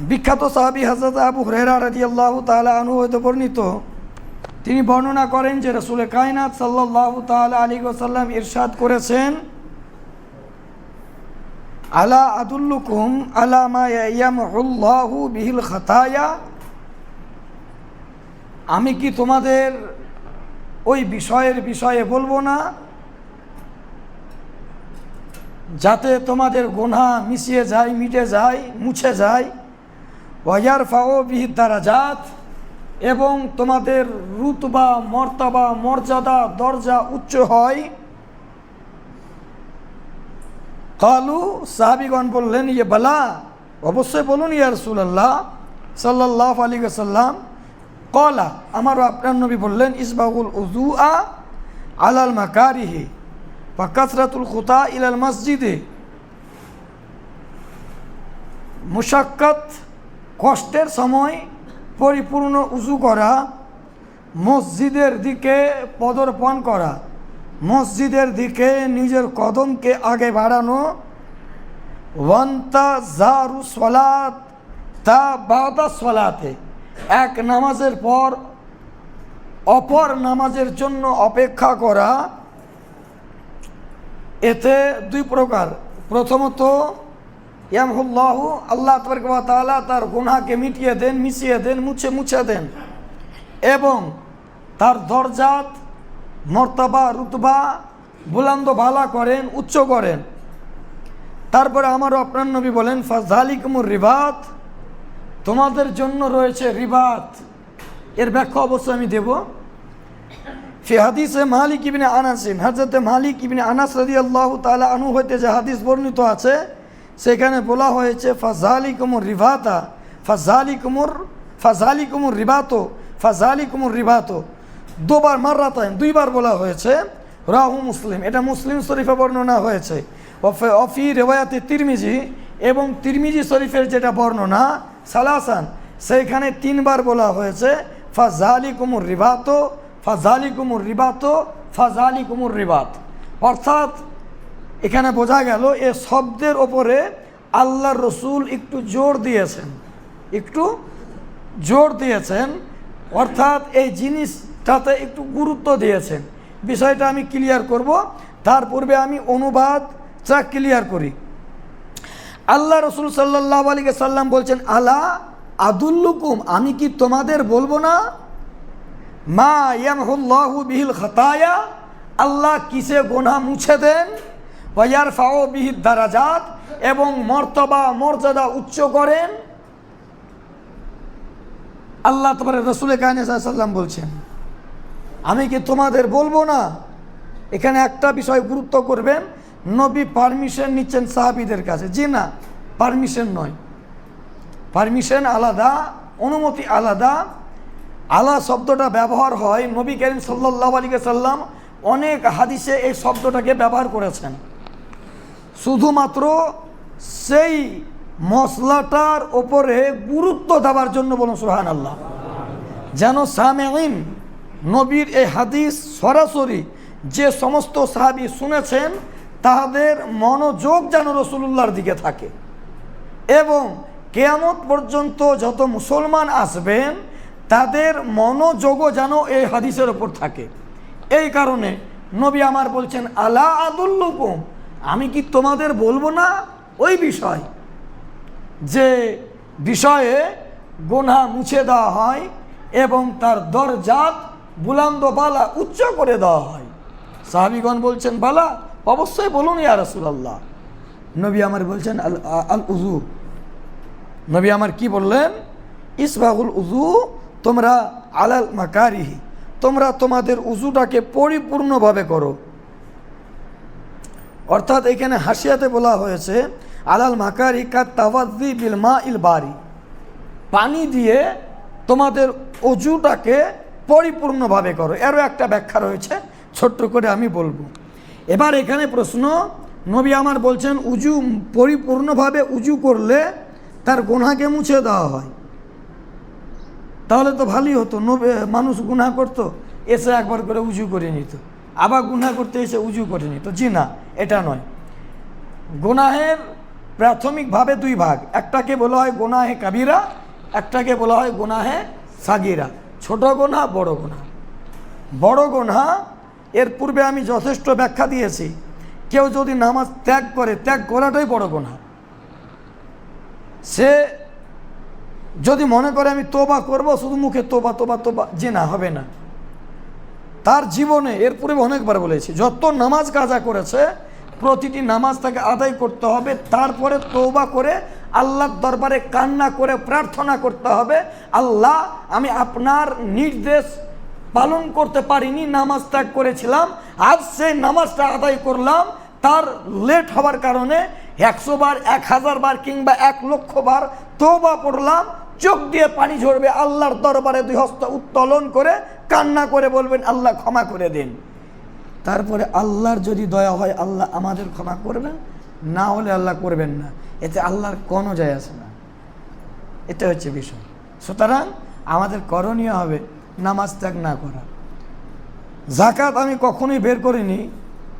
বিখ্যাত সাহাবি হাজরত আবু হরেরা রাজি আল্লাহ তালা আনু হয়তো বর্ণিত। তিনি বর্ণনা করেন যে রসুল কায়নাত সাল্লাহ তালা আলী ওসাল্লাম ইরশাদ করেছেন, আলা আদুল্লুকুম ইয়ামহুল্লাহু বিহিল খাতায়া? আমি কি তোমাদের ওই বিষয়ের বিষয়ে বলব না? যাতে তোমাদের গোনা মিশিয়ে যায়, মিটে যায়, মুছে যায়? ওয়ার ফাও দ্বারা জাত এবং তোমাদের রুতবা মর্তাবা মর্যাদা দরজা উচ্চ হয়। কালু সাহাবিগণ বললেন ইয়ে বালা, অবশ্যই বলুন, ইয়া রসুল্লাহ সাল্লাহ আলী সাল্লাম কলা, আমার আপনার নবী বললেন ইসবাউল উজু আ আলাল মাকারিহি বা কাসরাতুল খুতা ইলাল মসজিদে। মুশাক্কাত কষ্টের সময় পরিপূর্ণ উঁচু করা, মসজিদের দিকে পদর্পণ করা, মসজিদের দিকে নিজের কদমকে আগে বাড়ানো ওয়ান্তা জারু সলাত তা বাদা সলাতে, এক নামাজের পর অপর নামাজের জন্য অপেক্ষা করা, এতে দুই প্রকার। প্রথমত ইয়ামহুল্লাহ, আল্লাহ তালা তার গুনাকে মিটিয়ে দেন, মিশিয়ে দেন, মুছে মুছে দেন এবং তার দরজাত মর্তাবা, রুতবা বুলান্দ ভালা করেন, উচ্চ করেন। তারপরে আমারও আপনার নবী বলেন ফাজালিকুমুর রিবাত তোমাদের জন্য রয়েছে রিবাত এর ব্যাখ্যা অবশ্যই আমি দেব। ফি হাদিসে মালিক ইবিনে আনাসিন হাজরতে মালিক ইবিনে আনাস রাদি আল্লাহ তালা আনু হইতে যে হাদিস বর্ণিত আছে সেখানে বলা হয়েছে ফাজালি কুমুর রিভাতা ফাজালি কুমুর ফাজালি কুমুর রিবাতো ফাজালি কুমুর রিবাতো। দুবার মাররাতাইন, দুইবার বলা হয়েছে, রাহু মুসলিম, এটা মুসলিম শরীফে বর্ণনা হয়েছে। অফে- রেওয়ায়াতে তিরমিজি এবং তিরমিজি শরীফের যেটা বর্ণনা, সালাসান সেইখানে তিনবার বলা হয়েছে ফাজালি কুমুর রিবাতো ফাজালি কুমুর রিবাতো ফাজালি কুমুর রিবাত। অর্থাৎ এখানে বোঝা গেল, এ শব্দের ওপরে আল্লাহর রসুল একটু জোর দিয়েছেন। একটু জোর দিয়েছেন, অর্থাৎ এই জিনিসটাতে একটু গুরুত্ব দিয়েছেন। বিষয়টা আমি ক্লিয়ার করব, তার পূর্বে আমি অনুবাদটা ক্লিয়ার করি। আল্লাহ রসুল সাল্লাহ আলী সাল্লাম বলছেন, আলা আদুল্লুকুম, আমি কি তোমাদের বলব না? মা ইয়ামহুল্লাহু বিহিল খাতায়া, আল্লাহ কিসে গোনা মুছে দেন? ওয়ার ফাও এবং মর্তবা, মর্যাদা উচ্চ করেন। আল্লাহ তোমার রসুল কাহিনাল্লাম বলছেন, আমি কি তোমাদের বলব না? এখানে একটা বিষয় গুরুত্ব করবেন, নবী পারমিশন নিচ্ছেন সাহাবিদের কাছে। জি না, পারমিশন নয়। পারমিশন আলাদা, অনুমতি আলাদা। আলা শব্দটা ব্যবহার হয় নবী করিম সাল্লাহ আলী সাল্লাম অনেক হাদিসে এই শব্দটাকে ব্যবহার করেছেন। শুধুমাত্র সেই মশলাটার ওপরে গুরুত্ব দেওয়ার জন্য বলুন সুহান আল্লাহ যেন সামেইন নবীর এই হাদিস সরাসরি যে সমস্ত সাহাবি শুনেছেন তাদের মনোযোগ যেন রসুল্লাহর দিকে থাকে। এবং কেয়ামত পর্যন্ত যত মুসলমান আসবেন, তাদের মনোযোগও যেন এই হাদিসের ওপর থাকে। এই কারণে নবী আমার বলছেন, আলা আদুল্লুকুম আমি কি তোমাদের বলব না ওই বিষয়? যে বিষয়ে গোনা মুছে দেওয়া হয় এবং তার দরজাত বুলান্দ বালা উচ্চ করে দেওয়া হয়। সাহাবিগণ বলছেন, বালা, অবশ্যই বলুন ইয়া রসুলাল্লাহ। নবী আমার বলছেন, আল আল উজু নবী আমার কি বললেন? ইসবাহুল উজু তোমরা আলাল মাকারিহি, তোমরা তোমাদের উজুটাকে পরিপূর্ণভাবে করো। অর্থাৎ এখানে হাসিয়াতে বলা হয়েছে, আলাল মাকারি কা বিল মা ইল বাড়ি পানি দিয়ে তোমাদের অজুটাকে পরিপূর্ণভাবে করো। এরও একটা ব্যাখ্যা রয়েছে, ছোট্ট করে আমি বলব। এবার এখানে প্রশ্ন, নবী আমার বলছেন, উজু পরিপূর্ণভাবে উজু করলে তার গোনাকে মুছে দেওয়া হয়। তাহলে তো ভালোই হতো, নবে, মানুষ গুনাহ করতো, এসে একবার করে উজু করে নিত। আবার গুনাহ করতে এসে উজু করে নিত। জি না। এটা নয়। গুনাহের প্রাথমিকভাবে দুই ভাগ। একটাকে বলা হয় গোনাহে কাবিরা, একটাকে বলা হয় গোনাহে সাগিরা। ছোট গোনা বড় গোনা বড় গোনা এর পূর্বে আমি যথেষ্ট ব্যাখ্যা দিয়েছি। কেউ যদি নামাজ ত্যাগ করে, ত্যাগ করাটাই বড় গোনা সে যদি মনে করে আমি তোবা করব, শুধু মুখে তোবা তোবা তোবা, যে না, হবে না। তার জীবনে এর পূর্বে অনেকবার বলেছি, যত নামাজ কাজা করেছে, প্রতিটি নামাজ তাকে আদায় করতে হবে, তারপরে তৌবা করে আল্লাহর দরবারে কান্না করে প্রার্থনা করতে হবে, আল্লাহ, আমি আপনার নির্দেশ পালন করতে পারিনি, নামাজ ত্যাগ করেছিলাম, আজ সেই নামাজটা আদায় করলাম, তার লেট হওয়ার কারণে একশো বার, এক হাজার বার কিংবা এক লক্ষ বার তৌবা পড়লাম, চোখ দিয়ে পানি ঝরবে, আল্লাহর দরবারে দুই হস্ত উত্তোলন করে কান্না করে বলবেন, আল্লাহ ক্ষমা করে দিন। তারপরে আল্লাহর যদি দয়া হয়, আল্লাহ আমাদের ক্ষমা করবেন না হলে আল্লাহ করবেন না। এতে আল্লাহর কোনো যায় আসে না। এটা হচ্ছে বিষয়। সুতরাং আমাদের করণীয় হবে নামাজ ত্যাগ না করা। জাকাত আমি কখনোই বের করিনি।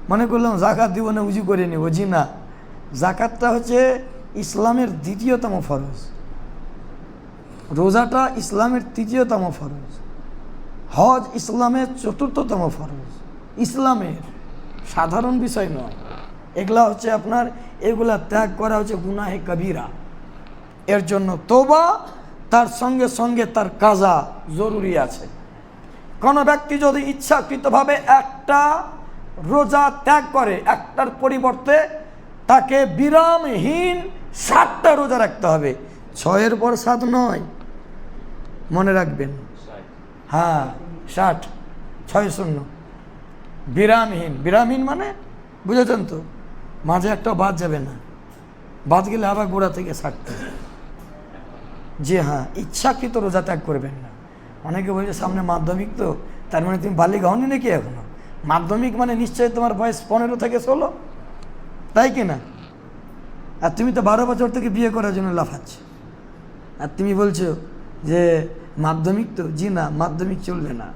মনে করলাম জাকাত দিব না, উজু করে নিব। জি না। জাকাতটা হচ্ছে ইসলামের দ্বিতীয়তম ফরজ। রোজাটা ইসলামের তৃতীয়তম ফরজ। হজ ইসলামের চতুর্থতম ফরজ। ইসলামের সাধারণ বিষয় নয়। এগুলা হচ্ছে আপনার, এগুলা ত্যাগ করা হচ্ছে গুনাহে কবিরা। এর জন্য তোবা তার সঙ্গে সঙ্গে তার কাজা জরুরি আছে। কোনো ব্যক্তি যদি ইচ্ছাকৃতভাবে একটা রোজা ত্যাগ করে, একটার পরিবর্তে তাকে বিরামহীন সাতটা রোজা রাখতে হবে। ছয়ের পর সাত নয়। মনে রাখবেন। হ্যাঁ। ষাট, ছয় শূন্য। বিরামহীন। বিরামহীন মানে বুঝেছেন তো, মাঝে একটা বাদ যাবে না। বাদ গেলে আবার গোড়া থেকে হবে। জি হ্যাঁ ইচ্ছাকৃত রোজা ত্যাগ করবেন না। অনেকে বলছে সামনে মাধ্যমিক তো, তার মানে তুমি বালিক হওনি নাকি এখনও? মাধ্যমিক মানে নিশ্চয়ই তোমার বয়স পনেরো থেকে ষোলো? তাই কি না? আর তুমি তো বারো বছর থেকে বিয়ে করার জন্য লাফাচ্ছ। আর তুমি বলছো যে মাধ্যমিক তো, জি না, মাধ্যমিক চলবে না।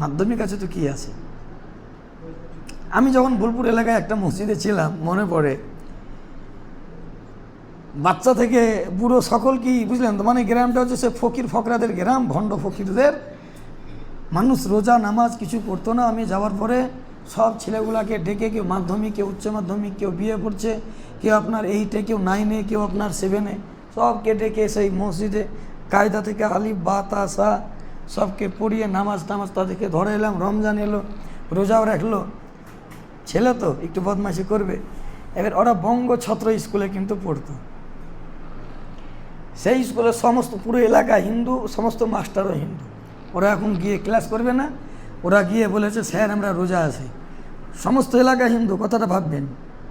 মাধ্যমিক আছে তো কি আছে? আমি যখন বোলপুর এলাকায় একটা মসজিদে ছিলাম, মনে পড়ে, বাচ্চা থেকে বুড়ো সকল কি, বুঝলেন তো? মানে গ্রামটা হচ্ছে সে ফকির ফকরাদের গ্রাম, ভণ্ড ফকিরদের। মানুষ রোজা, নামাজ কিছু করতো না। আমি যাওয়ার পরে সব ছেলেগুলাকে ডেকে কেউ মাধ্যমিক, কেউ উচ্চ মাধ্যমিক, কেউ বিয়ে করছে, কেউ আপনার এইটে কেউ নাইনে কেউ আপনার সেভেনে সবকে ডেকে সেই মসজিদে কায়দা থেকে আলিফ, বা তাসা সবকে পড়িয়ে নামাজ টামাজ তাদেরকে ধরে এলাম, রমজান এলো, রোজাও রাখল। ছেলে তো একটু বদমাইশি করবে। এবার ওরা বঙ্গ ছত্র স্কুলে কিন্তু পড়তো। সেই স্কুলে সমস্ত পুরো এলাকা হিন্দু, সমস্ত মাস্টারও হিন্দু। ওরা এখন গিয়ে ক্লাস করবে না। ওরা গিয়ে বলেছে, স্যার, আমরা রোজা আছি। সমস্ত এলাকা হিন্দু, কথাটা ভাববেন।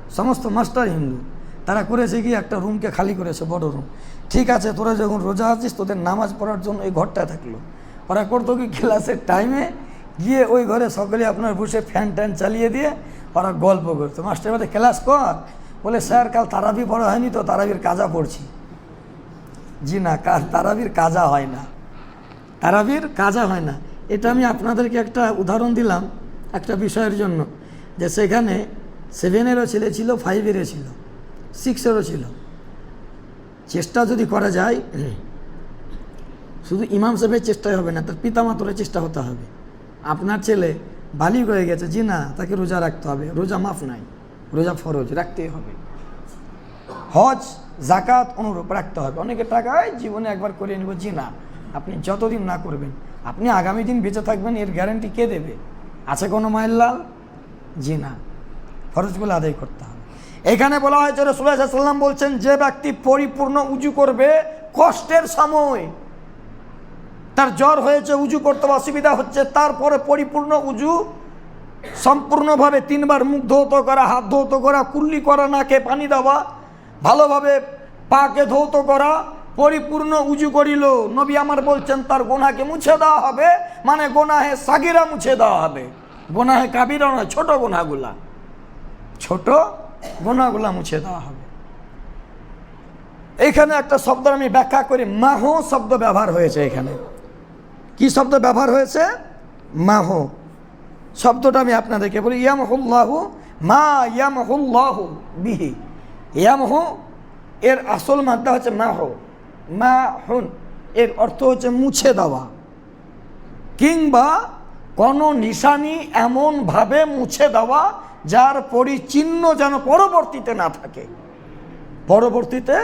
সমস্ত মাস্টার হিন্দু। তারা করেছে কি? একটা রুমকে খালি করেছে, বড় রুম। ঠিক আছে, তোরা যখন রোজা আছিস, তোদের নামাজ পড়ার জন্য ওই ঘরটা থাকল। ওরা করতো কি? ক্লাসের টাইমে গিয়ে ওই ঘরে সকলে আপনার বসে ফ্যান ট্যান চালিয়ে দিয়ে ওরা গল্প করতো। মাস্টার বলে, ক্লাস কর? বলে, স্যার, কাল তারাবি পড়া হয়নি তো, তারাবির কাজা পড়ছি। জি না, কাল তারাবির কাজা হয় না। তারাবির কাজা হয় না। এটা আমি আপনাদেরকে একটা উদাহরণ দিলাম একটা বিষয়ের জন্য, যে সেখানে সেভেনেরও ছেলে ছিল ফাইভেরও ছিল। সিক্সেরও ছিল। চেষ্টা যদি করা যায়, শুধু ইমাম সাহেবের চেষ্টাই হবে না, তার পিতামাতরের চেষ্টা হতে হবে। আপনার ছেলে বালিক হয়ে গেছে, জি না, তাকে রোজা রাখতে হবে। রোজা মাফ নাই, রোজা ফরজ, রাখতেই হবে। হজ জাকাত অনুরূপ রাখতে হবে। অনেকে টাকায় জীবনে একবার করে নেব। জি না, আপনি যতদিন না করবেন, আপনি আগামী দিন বেঁচে থাকবেন, এর গ্যারান্টি কে দেবে? আছে কোনো মায়ের লাল? জি না, ফরজগুলো আদায় করতে হবে। এখানে বলা হয়েছে রসুল্লাহ সাল্লাম বলছেন, যে ব্যক্তি পরিপূর্ণ উজু করবে কষ্টের সময়, তার জ্বর হয়েছে, উজু করতে অসুবিধা হচ্ছে, তারপরে পরিপূর্ণ উজু সম্পূর্ণভাবে তিনবার মুখ ধৌত করা, হাত ধৌত করা, কুল্লি করা, নাকে পানি দেওয়া, ভালোভাবে পাকে ধৌত করা, পরিপূর্ণ উজু করিল। নবী আমার বলছেন, তার গোনাকে মুছে দেওয়া হবে মানে গোনাহে সাগিরা মুছে দেওয়া হবে। গোনাহে কাবিরা নয়, ছোট গোনাগুলা। ছোট গোনাগুলা মুছে দেওয়া হবে। এখানে একটা শব্দ আমি ব্যাখ্যা করি, মাহ শব্দ ব্যবহার হয়েছে এখানে। কি শব্দ ব্যবহার হয়েছে? মাহ। শব্দটা আমি আপনাদেরকে বলি, ইয়ামহুল্লাহু মা ইয়ামহুল্লাহু বিহি। ইয়ামহু, এর আসল মাত্রা হচ্ছে মা হো মা হুন এর অর্থ হচ্ছে মুছে দেওয়া। কিংবা কোনো নিশানি এমনভাবে মুছে দেওয়া যার পরিচিহ্ন যেন পরবর্তীতে না থাকে। পরবর্তীতে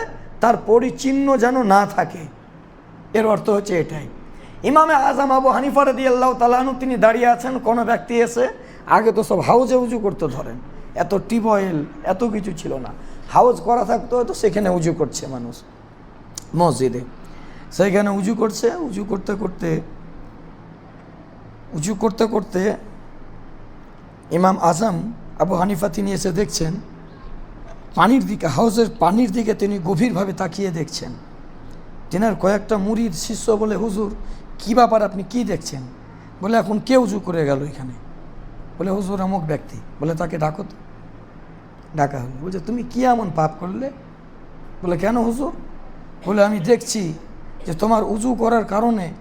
তার পরিচিহ্ন যেন না থাকে। এর অর্থ হচ্ছে এটাই। ইমামে আজম আবু হানিফা রদি আল্লাহ তালানু তিনি দাঁড়িয়ে আছেন, কোনো ব্যক্তি এসে, আগে তো সব হাউজে উজু করতে ধরেন। এত টিউবওয়েল এত কিছু ছিল না। হাউজ করা থাকতো তো সেখানে উজু করছে মানুষ। মসজিদে। সেইখানে উজু করছে, উজু করতে করতে, উজু করতে করতে ইমাম আজম আবু হানিফা তিনি এসে দেখছেন, পানির দিকে, হাউসের পানির দিকে তিনি গভীরভাবে তাকিয়ে দেখছেন। তেনার কয়েকটা মুড়ির শিষ্য বলে, হুজুর, কী ব্যাপার আপনি কি দেখছেন? বলে, এখন কে উজু করে গেল এখানে। বলে, হুজুর, অমুক ব্যক্তি। বলে, তাকে ডাকো তো। ডাকা হলো। বলছে, তুমি কি এমন পাপ করলে? বলে, কেন হুজুর? বলে, আমি দেখছি যে তোমার উজু করার কারণে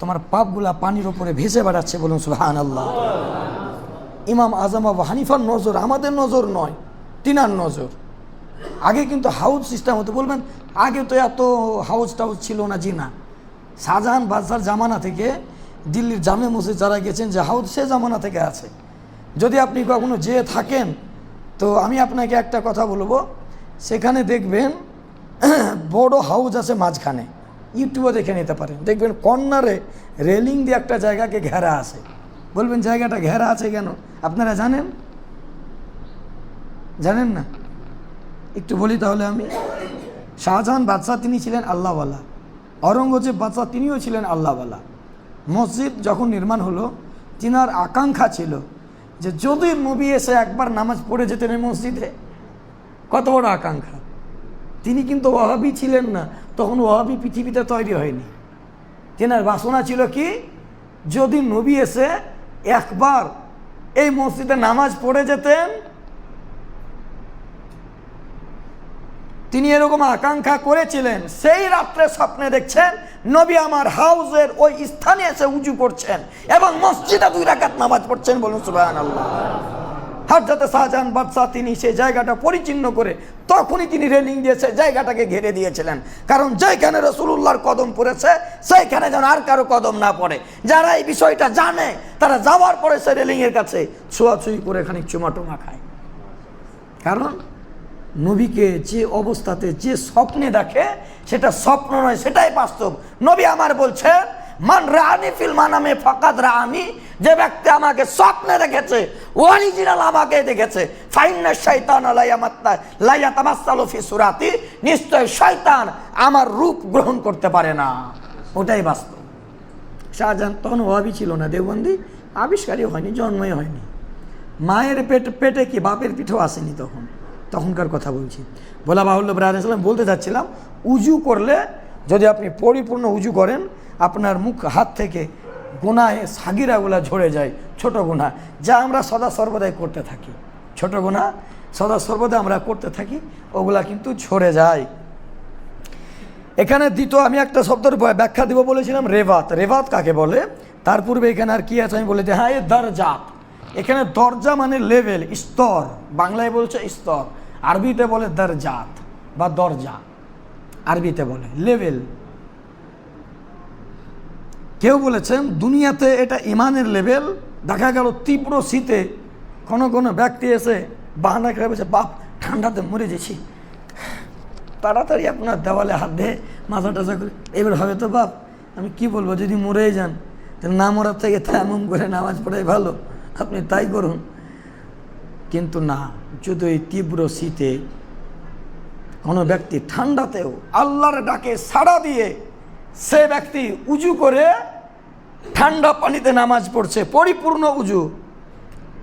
তোমার পাপগুলা পানির ওপরে ভেসে বেড়াচ্ছে বলুন সুহান আল্লাহ ইমাম আজম আবু হানিফার নজর আমাদের নজর নয়, তিনার নজর। আগে কিন্তু হাউস সিস্টেম হতো, বলবেন, আগে তো এত হাউস টাউস ছিল না, জি না। শাহজাহান বাদশার জামানা থেকে দিল্লির জামে মসজিদ যারা গেছেন যে হাউস সে জামানা থেকে আছে। যদি আপনি কখনো যেয়ে থাকেন, তো আমি আপনাকে একটা কথা বলব। সেখানে দেখবেন, বড় হাউস আছে মাঝখানে। ইউটিউবে দেখে নিতে পারেন। দেখবেন কর্নারে রেলিং দিয়ে একটা জায়গাকে ঘেরা আছে। বলবেন, জায়গাটা ঘেরা আছে কেন? আপনারা জানেন? জানেন না? একটু বলি তাহলে আমি। শাহজাহান বাদশাহ তিনি ছিলেন আল্লাহওয়ালা। অরঙ্গজেব বাদশাহ তিনিও ছিলেন আল্লাহওয়ালা। মসজিদ যখন নির্মাণ হলো, তিনার আকাঙ্ক্ষা ছিল যে যদি নবী এসে একবার নামাজ পড়ে যেতেন এই মসজিদে, কত বড় আকাঙ্ক্ষা। তিনি কিন্তু ওহাবি ছিলেন না, তখন ওহাবি পৃথিবীতে তৈরি হয়নি। তেনার বাসনা ছিল কি? যদি নবী এসে একবার এই মসজিদে নামাজ পড়ে যেতেন, তিনি এরকম আকাঙ্ক্ষা করেছিলেন, সেই রাত্রে স্বপ্নে দেখছেন নবী আমার হাউজের ওই স্থানে এসে উঁচু করছেন এবং মসজিদে দুই রাকাত নামাজ পড়ছেন বলুন সুবাহ আল্লাহ হাজরতে শাহজাহান বাদশাহ তিনি সেই জায়গাটা পরিচিহ্ন করে তখনই তিনি রেলিং দিয়ে সেই জায়গাটাকে ঘিরে দিয়েছিলেন। কারণ যেখানে রসুল্লাহর কদম পড়েছে, সেইখানে যেন আর কারও কদম না পড়ে। যারা এই বিষয়টা জানে, তারা যাওয়ার পরে সে রেলিংয়ের কাছে ছোঁয়াছুঁই করে খানিক চুমাটুমা খায়। কারণ নবীকে যে অবস্থাতে যে স্বপ্নে দেখে, সেটা স্বপ্ন নয়, সেটাই বাস্তব। নবী আমার বলছে মান রানি ফিল মানামে ফাকাত রানি যে ব্যক্তি আমাকে স্বপ্নে দেখেছে অরিজিনাল আমাকে দেখেছে লাইয়ামাত্তা লাইয়াতামাসালু ফি সুরাতি, নিশ্চয় শয়তান আমার রূপ গ্রহণ করতে পারে না। ওটাই বাস্তব। শাহজাহান তখন অভাবই ছিল না, দেওবন্দি আবিষ্কারই হয়নি, জন্মই হয়নি। মায়ের পেট, পেটে কি বাপের পিঠেও আসেনি তখন? তখনকার কথা বলছি। বলা বাহুল্য ব্রাহাম বলতে চাচ্ছিলাম, উজু করলে যদি আপনি পরিপূর্ণ উজু করেন আপনার মুখ, হাত থেকে গোনায় সাগিরাগুলা ঝরে যায়, ছোট গোনা যা আমরা সদা সর্বদাই করতে থাকি। ছোট গোনা সদা সর্বদা আমরা করতে থাকি, ওগুলা কিন্তু ঝরে যায়। এখানে দ্বিতীয়, আমি একটা শব্দের ব্যাখ্যা দিব বলেছিলাম রেবাত রেবাত কাকে বলে? তার পূর্বে এখানে আর কি আছে আমি বলে দিই? হ্যাঁ এ দরজাত এখানে দরজা মানে লেভেল, স্তর। বাংলায় বলছে স্তর। আরবিতে বলে দরজাত বা দরজা। আরবিতে বলে লেভেল। কেউ বলেছেন দুনিয়াতে এটা ইমানের লেভেল। দেখা গেল তীব্র শীতে কোনো কোনো ব্যক্তি এসে বাহানা করে বলছে, বাপ, ঠান্ডাতে মরে গেছি। তাড়াতাড়ি আপনার দেওয়ালে হাত দিয়ে মাথা টাচা করে, এবার হবে তো বাপ। আমি কি বলব, যদি মরেই যান, তাহলে না মরার থেকে তেমন করে নামাজ পড়াই ভালো। আপনি তাই করুন। কিন্তু না, যদি এই তীব্র শীতে কোনো ব্যক্তি ঠান্ডাতেও আল্লাহর ডাকে সাড়া দিয়ে সে ব্যক্তি উজু করে ঠান্ডা পানিতে নামাজ পড়ছে, পরিপূর্ণ উজু।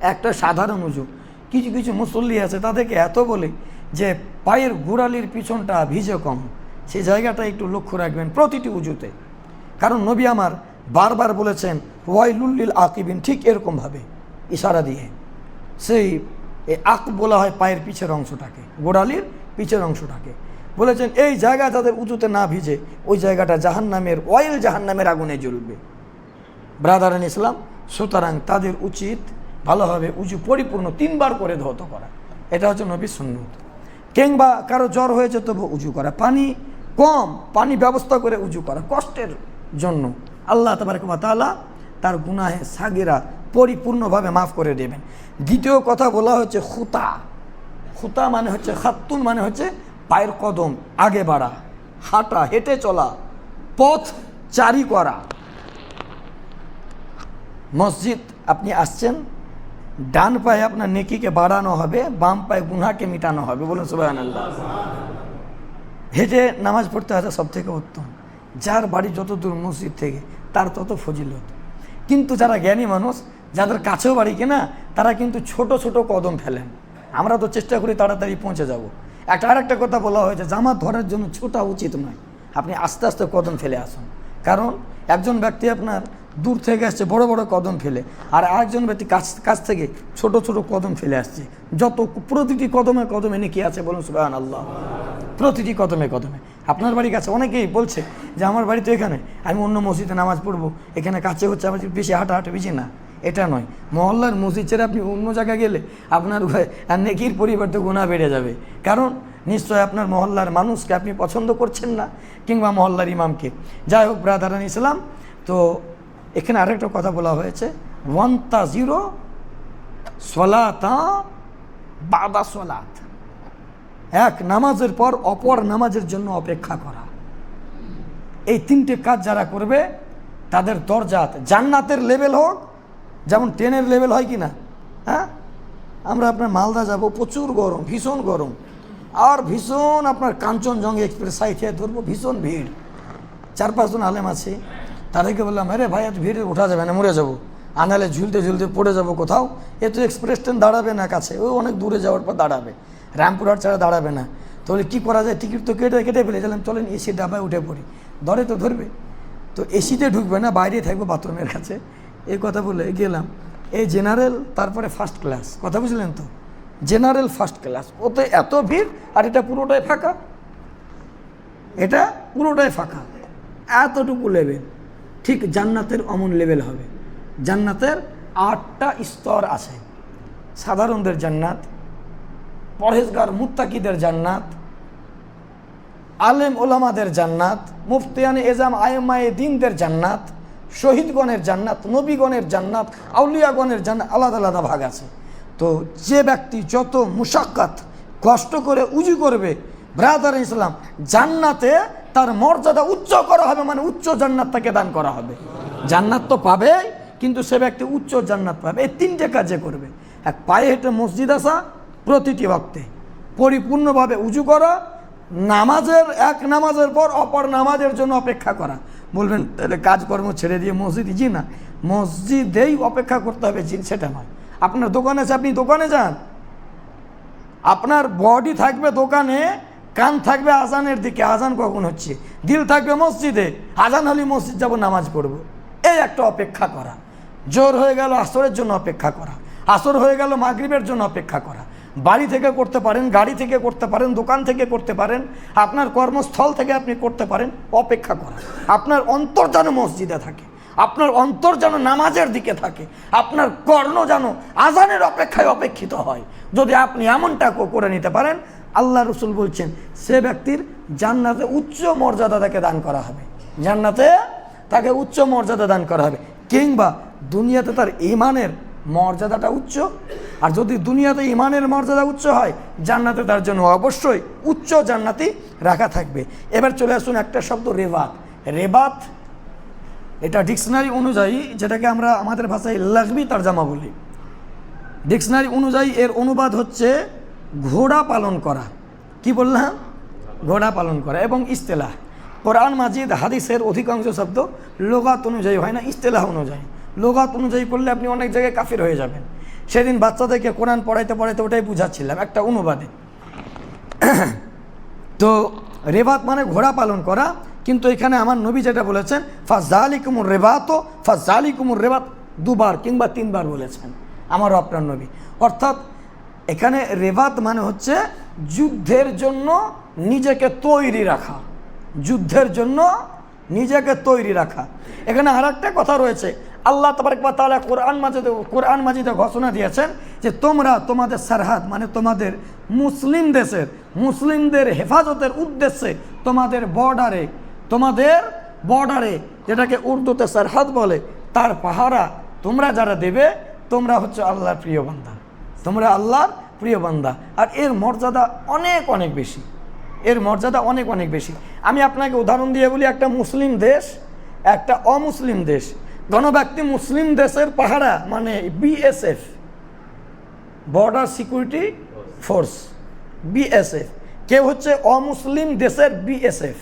একটা সাধারণ উজু। কিছু কিছু মুসল্লি আছে, তাদেরকে এত বলে যে পায়ের গোড়ালির পিছনটা ভিজে কম। সেই জায়গাটা একটু লক্ষ্য রাখবেন প্রতিটি উজুতে। কারণ নবী আমার বারবার বলেছেন, ওয়াইলুল্লিল আকিবিন ঠিক এরকমভাবে ইশারা দিয়ে। সেই আক বলা হয় পায়ের পিছের অংশটাকে, গোড়ালির পিছের অংশটাকে। বলেছেন, এই জায়গা তাদের উঁচুতে না ভিজে, ওই জায়গাটা জাহান নামের অয়েল জাহান নামের আগুনে জ্বলবে। ব্রাদারান ইসলাম সুতরাং তাদের উচিত ভালোভাবে উঁচু পরিপূর্ণ তিনবার করে ধৌত করা। এটা হচ্ছে নবী সুন্নত। কিংবা কারও জ্বর হয়েছে তবু উজু করা। পানি কম, পানি ব্যবস্থা করে উজু করা। কষ্টের জন্য আল্লাহ তালা তার গুনাহে সাগিরা পরিপূর্ণভাবে মাফ করে দেবেন। দ্বিতীয় কথা বলা হচ্ছে খুতা। খুতা মানে হচ্ছে খাত্তুন মানে হচ্ছে পায়ের কদম আগে বাড়া, হাঁটা, হেঁটে চলা, পথ চারি করা। মসজিদ, আপনি আসছেন, ডান পায়ে আপনার নেকিকে বাড়ানো হবে, বাম পায়ে গুনাকে মিটানো হবে, বলুন সুবাহ হেঁটে নামাজ পড়তে আসা সব থেকে উত্তম। যার বাড়ি যত দূর মসজিদ থেকে, তার তত ফজিলত। কিন্তু যারা জ্ঞানী মানুষ, যাদের কাছেও বাড়ি কিনা, তারা কিন্তু ছোট ছোট কদম ফেলেন। আমরা তো চেষ্টা করি তাড়াতাড়ি পৌঁছে যাব। একটা আরেকটা কথা বলা হয়েছে জামা ধরার জন্য ছোটা উচিত নয়। আপনি আস্তে আস্তে কদম ফেলে আসুন। কারণ একজন ব্যক্তি আপনার দূর থেকে আসছে, বড় বড় কদম ফেলে, আর আরেকজন ব্যক্তি কাছ কাছ থেকে ছোট ছোট কদম ফেলে আসছে। যত প্রতিটি কদমে কদমে নিয়ে নাকি আছে বলুন সুবাহ আল্লাহ প্রতিটি কদমে কদমে। আপনার বাড়ির কাছে অনেকেই বলছে যে, আমার বাড়ি তো এখানে, আমি অন্য মসজিদে নামাজ পড়ব, এখানে কাছে হচ্ছে আমার বেশি হাঁটা হাঁটা বেশি না। এটা নয়। মহল্লার মসজিদ ছেড়ে আপনি অন্য জায়গায় গেলে আপনার নেকির পরিবর্তে গুণা বেড়ে যাবে। কারণ নিশ্চয় আপনার মহল্লার মানুষকে আপনি পছন্দ করছেন না, কিংবা মহল্লার ইমামকে। যাই হোক ব্রাদারান ইসলাম তো এখানে আরেকটা কথা বলা হয়েছে ওয়ান তা জিরো সলাতা বাদা সলাত। এক, নামাজের পর অপর নামাজের জন্য অপেক্ষা করা। এই তিনটে কাজ যারা করবে, তাদের দরজাত জান্নাতের লেভেল হোক যেমন ট্রেনের লেভেল হয় কি না হ্যাঁ? আমরা আপনার মালদা যাব, প্রচুর গরম, ভীষণ গরম। আর ভীষণ আপনার কাঞ্চনজঙ্ঘা এক্সপ্রেস সাইটে ধরবো, ভীষণ ভিড়। চার পাঁচজন আলেম আছে, তাদেরকে বললাম, আরে ভাই এত ভিড়ে, ওঠা যাবে না, মরে যাব। আনালে ঝুলতে ঝুলতে পড়ে যাব কোথাও। এ তো এক্সপ্রেস ট্রেন দাঁড়াবে না কাছে, ও অনেক দূরে যাওয়ার পর দাঁড়াবে। রামপুরহাট ছাড়া দাঁড়াবে না। তাহলে কী করা যায়? টিকিট তো কেটে কেটে ফেলে দিলাম, চলেন এসি ডাবায় উঠে পড়ি। ধরে তো ধরবে। তো এসিতে ঢুকবে না, বাইরে থাকব বাথরুমের কাছে। এই কথা বলে গেলাম। এই জেনারেল তারপরে ফার্স্ট ক্লাস কথা বুঝলেন তো? জেনারেল ফার্স্ট ক্লাস ওতে এত ভিড়, আর এটা পুরোটাই ফাঁকা। এটা পুরোটাই ফাঁকা। এতটুকু লেভেল ঠিক জান্নাতের অমন লেভেল হবে। জান্নাতের আটটা স্তর আছে। সাধারণদের জান্নাত, পরহেজগার মুত্তাকিদের জান্নাত, আলেম ওলামাদের জান্নাত, মুফতিয়ানে এজাম আয়েমায়ে দিনদের জান্নাত শহীদগণের জান্নাত, নবীগণের জান্নাত, আউলিয়াগণের জান্নাত, আলাদা আলাদা ভাগ আছে। তো যে ব্যক্তি যত মুশাক্কাত, কষ্ট করে উজু করবে, ব্রাদার ইসলাম, জান্নাতে তার মর্যাদা উচ্চ করা হবে মানে উচ্চ জান্নাত তাকে দান করা হবে। জান্নাত তো পাবে, কিন্তু সে ব্যক্তি উচ্চ জান্নাত পাবে। এই তিনটে কাজে করবে। এক পায়ে হেঁটে মসজিদ আসা প্রতিটি ভক্তে পরিপূর্ণভাবে উজু করা, নামাজের এক নামাজের পর অপর নামাজের জন্য অপেক্ষা করা। বলবেন, তাহলে কাজকর্ম ছেড়ে দিয়ে মসজিদ? জি না। মসজিদেই অপেক্ষা করতে হবে, জি, সেটা নয়। আপনার দোকানে আছে, আপনি দোকানে যান। আপনার বডি থাকবে দোকানে, কান থাকবে আজানের দিকে। আজান কখন হচ্ছে? দিল থাকবে মসজিদে। আজান হলে মসজিদ যাব, নামাজ পড়ব। এই একটা অপেক্ষা করা। জোর হয়ে গেল আসরের জন্য অপেক্ষা করা। আসর হয়ে গেল মাগরিবের জন্য অপেক্ষা করা। বাড়ি থেকে করতে পারেন, গাড়ি থেকে করতে পারেন, দোকান থেকে করতে পারেন, আপনার কর্মস্থল থেকে আপনি করতে পারেন, অপেক্ষা করা। আপনার অন্তর যেন মসজিদে থাকে, আপনার অন্তর যেন নামাজের দিকে থাকে, আপনার কর্ণ যেন আজানের অপেক্ষায় অপেক্ষিত হয়। যদি আপনি এমনটা করে নিতে পারেন, আল্লাহ রসুল বলছেন, সে ব্যক্তির জান্নাতে উচ্চ মর্যাদা তাকে দান করা হবে। জান্নাতে তাকে উচ্চ মর্যাদা দান করা হবে। কিংবা দুনিয়াতে তার ইমানের মর্যাদাটা উচ্চ আর যদি দুনিয়াতে ইমানের মর্যাদা উচ্চ হয়, জান্নাতে তার জন্য অবশ্যই উচ্চ জান্নাতি রাখা থাকবে। এবার চলে আসুন একটা শব্দ, রেবাত। রেবাত, এটা ডিকশনারি অনুযায়ী যেটাকে আমরা আমাদের ভাষায় লাগবি তারজামা বলি। ডিকশনারি অনুযায়ী এর অনুবাদ হচ্ছে ঘোড়া পালন করা। কি বললাম? ঘোড়া পালন করা এবং ইস্তেলাহ। কোরআন মাজিদ হাদিসের অধিকাংশ শব্দ লোগাত অনুযায়ী হয় না, ইস্তেলাহ অনুযায়ী। লোগাত অনুযায়ী করলে আপনি অনেক জায়গায় কাফির হয়ে যাবেন। সেদিন বাচ্চাদেরকে কোরআন পড়াইতে পড়াইতে ওটাই বুঝাচ্ছিলাম, একটা অনুবাদে। তো রেবাত মানে ঘোড়া পালন করা, কিন্তু এখানে আমার নবী যেটা বলেছেন ফাজালি কুমুর রেবাত ফাজালি কুমুর রেবাত দুবার কিংবা তিনবার বলেছেন আমারও আপনার নবী। অর্থাৎ এখানে রেবাত মানে হচ্ছে যুদ্ধের জন্য নিজেকে তৈরি রাখা। যুদ্ধের জন্য নিজেকে তৈরি রাখা। এখানে আর একটা কথা রয়েছে আল্লাহ তবরকবা তাআলা কোরআন মাজিদে কোরআন মাজিদে ঘোষণা দিয়েছেন যে তোমরা তোমাদের সারহাদ মানে তোমাদের মুসলিম দেশের, মুসলিমদের হেফাজতের উদ্দেশ্যে তোমাদের বর্ডারে তোমাদের বর্ডারে যেটাকে উর্দুতে সারহাদ বলে, তার পাহারা তোমরা যারা দেবে, তোমরা হচ্ছে আল্লাহর প্রিয় বান্দা। তোমরা আল্লাহর প্রিয় বান্দা। আর এর মর্যাদা অনেক অনেক বেশি। এর মর্যাদা অনেক অনেক বেশি। আমি আপনাকে উদাহরণ দিয়ে বলি, একটা মুসলিম দেশ, একটা অমুসলিম দেশ গণব্যক্তি মুসলিম দেশের পাহারা মানে BSF border security force BSF কেউ হচ্ছে অমুসলিম দেশের বিএসএফ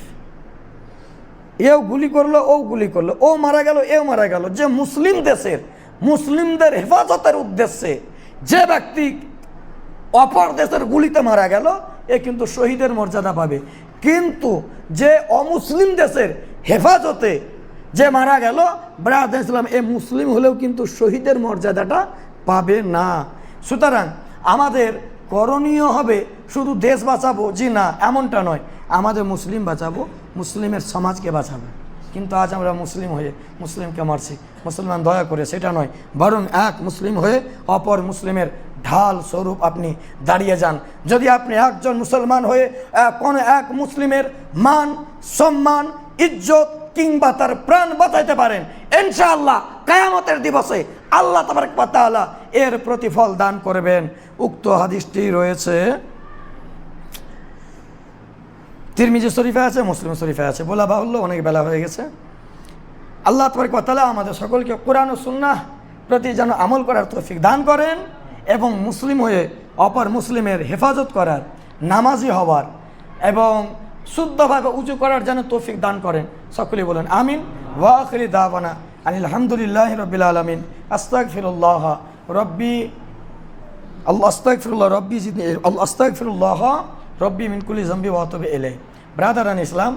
এও গুলি করল, ও গুলি করল, ও মারা গেল, এও মারা গেল। যে মুসলিম দেশের, মুসলিমদের হেফাজতের উদ্দেশ্যে যে ব্যক্তি অপর দেশের গুলিতে মারা গেল, এ কিন্তু শহীদের মর্যাদা পাবে। কিন্তু যে অমুসলিম দেশের হেফাজতে যে মারা গেল ব্রাদ ইসলাম, এ মুসলিম হলেও কিন্তু শহীদের মর্যাদাটা পাবে না। সুতরাং আমাদের করণীয় হবে শুধু দেশ বাঁচাবো, জি না, এমনটা নয়। আমাদের মুসলিম বাঁচাবো, মুসলিমের সমাজকে বাঁচাবো। কিন্তু আজ আমরা মুসলিম হয়ে মুসলিমকে মারছি। মুসলমান দয়া করে, সেটা নয়। বরং এক মুসলিম হয়ে অপর মুসলিমের ঢাল স্বরূপ আপনি দাঁড়িয়ে যান। যদি আপনি একজন মুসলমান হয়ে কোনো এক মুসলিমের মান, সম্মান, ইজ্জত কিংবা তার প্রাণ বাঁচাইতে পারেন, ইনশাআল্লাহ কায়ামতের দিবসে আল্লাহ তালা এর প্রতিফল দান করবেন। উক্ত হাদিসটি রয়েছে, তিরমিজি শরীফে আছে, মুসলিম শরীফে আছে, বলা বাহুল্য, অনেক বেলা হয়ে গেছে। আল্লাহ তবরক তালা আমাদের সকলকে কোরআন ও সুন্নাহ প্রতি যেন আমল করার তৌফিক দান করেন এবং মুসলিম হয়ে অপর মুসলিমের হেফাজত করার, নামাজি হওয়ার এবং শুদ্ধভাবে উঁচু করার যেন তৌফিক দান করেন। সকলেই বলেন, আমিন। ওয়াখরি আনিল আলহামদুলিল্লাহ রবিল আলমিন। আস্তাক ফিরুল্লাহ রব্বি, আল্লাহ আস্তাক ফিরুল্লাহ রব্বি আল্লাহ আল্লাহ ফিরুল্লাহ রব্বি মিনকুলি জম্বি ওয়াতবে এলে আতুবু ইলাইহি। ব্রাদার ইসলাম